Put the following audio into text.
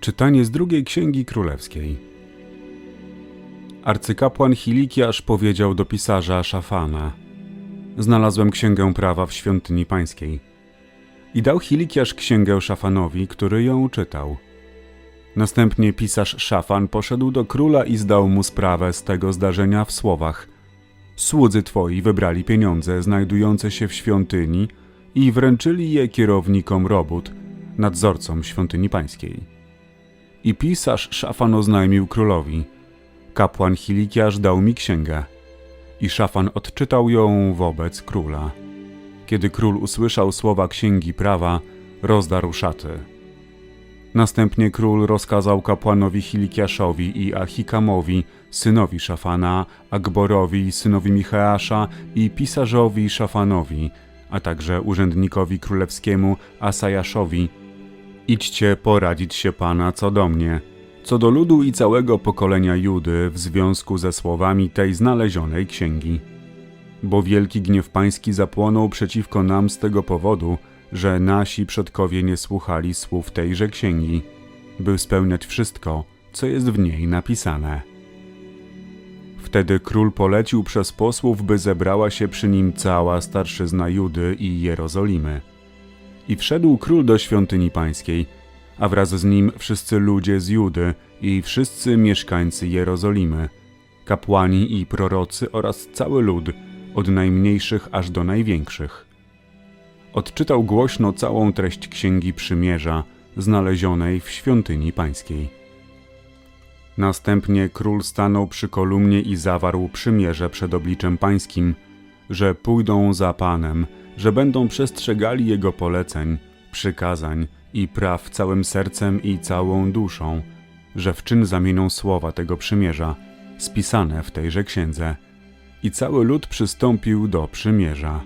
Czytanie z drugiej księgi królewskiej. Arcykapłan Hilikiasz powiedział do pisarza Szafana: Znalazłem księgę prawa w świątyni pańskiej. I dał Hilikiasz księgę Szafanowi, który ją czytał. Następnie pisarz Szafan poszedł do króla i zdał mu sprawę z tego zdarzenia w słowach: Słudzy twoi wybrali pieniądze znajdujące się w świątyni i wręczyli je kierownikom robót, nadzorcom świątyni pańskiej. I pisarz Szafan oznajmił królowi: Kapłan Hilikiasz dał mi księgę. I Szafan odczytał ją wobec króla. Kiedy król usłyszał słowa księgi prawa, rozdarł szaty. Następnie król rozkazał kapłanowi Hilikiaszowi i Achikamowi, synowi Szafana, Agborowi, synowi Micheasza i pisarzowi Szafanowi, a także urzędnikowi królewskiemu Asajaszowi, Idźcie poradzić się Pana co do mnie, co do ludu i całego pokolenia Judy w związku ze słowami tej znalezionej księgi. Bo wielki gniew pański zapłonął przeciwko nam z tego powodu, że nasi przodkowie nie słuchali słów tejże księgi, by spełniać wszystko, co jest w niej napisane. Wtedy król polecił przez posłów, by zebrała się przy nim cała starszyzna Judy i Jerozolimy. I wszedł król do świątyni pańskiej, a wraz z nim wszyscy ludzie z Judy i wszyscy mieszkańcy Jerozolimy, kapłani i prorocy oraz cały lud, od najmniejszych aż do największych. Odczytał głośno całą treść Księgi Przymierza, znalezionej w świątyni pańskiej. Następnie król stanął przy kolumnie i zawarł przymierze przed obliczem pańskim, że pójdą za Panem, że będą przestrzegali Jego poleceń, przykazań i praw całym sercem i całą duszą, że w czyn zamienią słowa tego przymierza, spisane w tejże księdze. I cały lud przystąpił do przymierza.